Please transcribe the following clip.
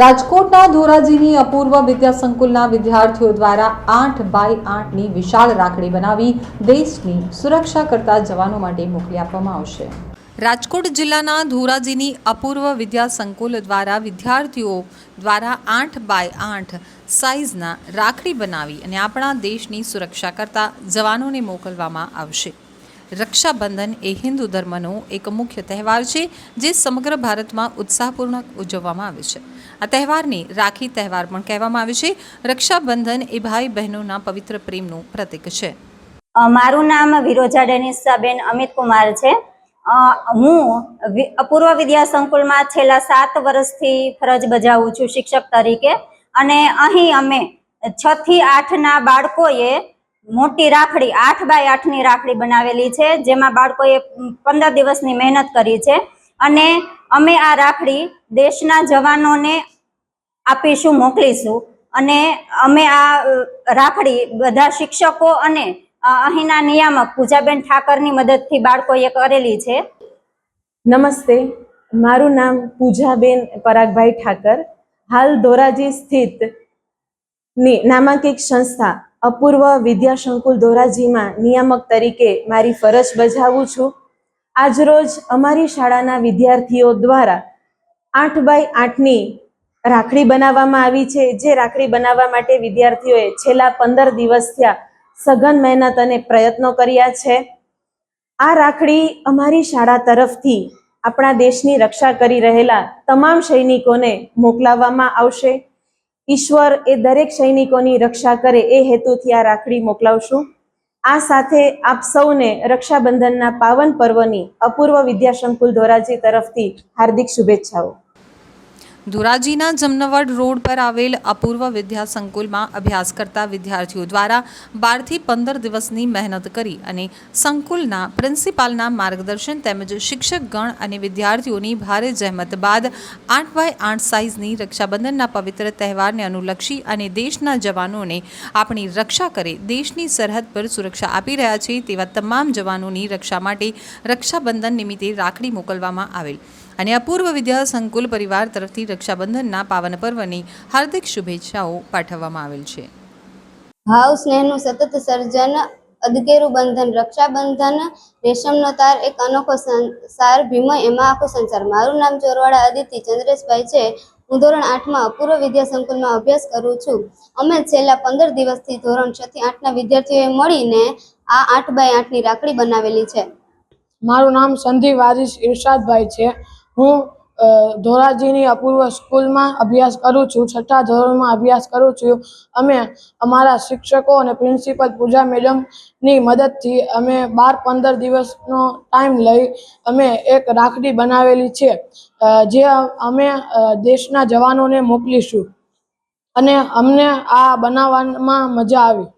રાજકોટના ધોરાજીની અપૂર્વ વિદ્યા સંકુલના વિદ્યાર્થીઓ દ્વારા આઠ બાય આઠની વિશાળ રાખડી બનાવી દેશની સુરક્ષા કરતા જવાનો માટે મોકલી આપવામાં આવશે. રાજકોટ જિલ્લાના ધોરાજીની અપૂર્વ વિદ્યા સંકુલ દ્વારા વિદ્યાર્થીઓ દ્વારા આઠ બાય આઠ સાઇઝના રાખડી બનાવી અને આપણા દેશની સુરક્ષા કરતા જવાનોને મોકલવામાં આવશે. રક્ષાબંધન એ હિન્દુ ધર્મનો એક મુખ્ય તહેવાર છે, જે સમગ્ર ભારતમાં ઉત્સાહપૂર્વક ઉજવવામાં આવે છે. આ તહેવારને રાખી તહેવાર પણ કહેવામાં આવે છે. રક્ષાબંધન એ ભાઈ બહેનોના પવિત્ર પ્રેમનું પ્રતીક છે. મારું નામ વિરોજા ડેનિસાબેન અમિત કુમાર છે હું પૂર્વ વિદ્યા સંકુલમાં છેલ્લા સાત વર્ષથી ફરજ બજાવું છું શિક્ષક તરીકે. અને અહીં અમે છ થી આઠના બાળકોએ મોટી રાખડી, આઠ બાય આઠની રાખડી બનાવેલી છે, જેમાં બાળકોએ પંદર દિવસની મહેનત કરી છે. અને અમે આ રાખડી દેશના જવાનોને આપીશું, મોકલીશું. અને અમે આ રાખડી બધા શિક્ષકો અને અહીંના નિયામક પૂજાબેન ઠાકરની મદદથી બાળકોએ કરેલી છે. નમસ્તે, મારું નામ પૂજાબેન પરાગભાઈ ઠાકર. હાલ ધોરાજી સ્થિત નામાંકિત સંસ્થા અપૂર્વ વિદ્યાશંકુલ ધોરાજીમાં નિયામક તરીકે મારી ફરજ બજાવું છું. આજરોજ અમારી શાળાના વિદ્યાર્થીઓ દ્વારા આઠ બાય આઠની રાખડી બનાવવામાં આવી છે. જે રાખડી બનાવવા માટે વિદ્યાર્થીઓએ છેલ્લા પંદર દિવસ થયા સઘન મહેનત અને પ્રયત્નો કર્યા છે. આ રાખડી અમારી શાળા તરફથી આપણા દેશની રક્ષા કરી રહેલા તમામ સૈનિકોને મોકલાવવામાં આવશે. ઈશ્વર એ દરેક સૈનિકોની રક્ષા કરે એ હેતુથી આ રાખડી મોકલાવશું. આ સાથે આપ સૌને રક્ષાબંધનના પાવન પર્વની અપૂર્વ વિદ્યાસંકુલ ધોરાજી તરફથી હાર્દિક શુભેચ્છાઓ. ધોરાજીના જમનવડ રોડ પર આવેલ અપૂર્વ વિદ્યા સંકુલમાં અભ્યાસ કરતા વિદ્યાર્થીઓ દ્વારા બારથી પંદર દિવસની મહેનત કરી અને સંકુલના પ્રિન્સિપાલના માર્ગદર્શન તેમજ શિક્ષકગણ અને વિદ્યાર્થીઓની ભારે જહેમત બાદ આઠ બાય આઠ સાઇઝની રક્ષાબંધનના પવિત્ર તહેવારને અનુલક્ષી અને દેશના જવાનોને આપણી રક્ષા કરે દેશની સરહદ પર સુરક્ષા આપી રહ્યા છે તેવા તમામ જવાનોની રક્ષા માટે રક્ષાબંધન નિમિત્તે રાખડી મોકલવામાં આવેલ. અને અપૂર્વ વિદ્યા સંકુલ પરિવાર તરફથી રક્ષાબંધનના પાવન પર્વની હાર્દિક શુભેચ્છાઓ પાઠવવામાં આવેલ છે. ભાવ સ્નેહનું સતત સર્જન અદકેરું બંધન રક્ષાબંધન રેશમનો તાર એક અનોખો સંસાર ભીમય એમાં આખો સંસાર. મારું નામ ચોરવાડા અદિતિ ચંદ્રેશભાઈ છે. હું ધોરણ આઠમાં અપૂર્વ વિદ્યા સંકુલમાં અભ્યાસ કરું છું. અમે છેલ્લા પંદર દિવસથી ધોરણ છ થી આઠના વિદ્યાર્થીઓએ મળીને આ આઠ બાય આઠની રાખડી બનાવેલી છે. મારું નામ સંધિ વારીસ ઇરશાદભાઈ છે. હું ધોરાજીની અપૂર્વ સ્કૂલમાં અભ્યાસ કરું છું, છઠ્ઠા ધોરણમાં અભ્યાસ કરું છું. અમે અમારા શિક્ષકો અને પ્રિન્સિપલ પૂજા મેડમની મદદથી અમે બાર પંદર દિવસનો ટાઈમ લઈ અમે એક રાખડી બનાવેલી છે જે અમે દેશના જવાનોને મોકલીશું. અને અમને આ બનાવવામાં મજા આવી.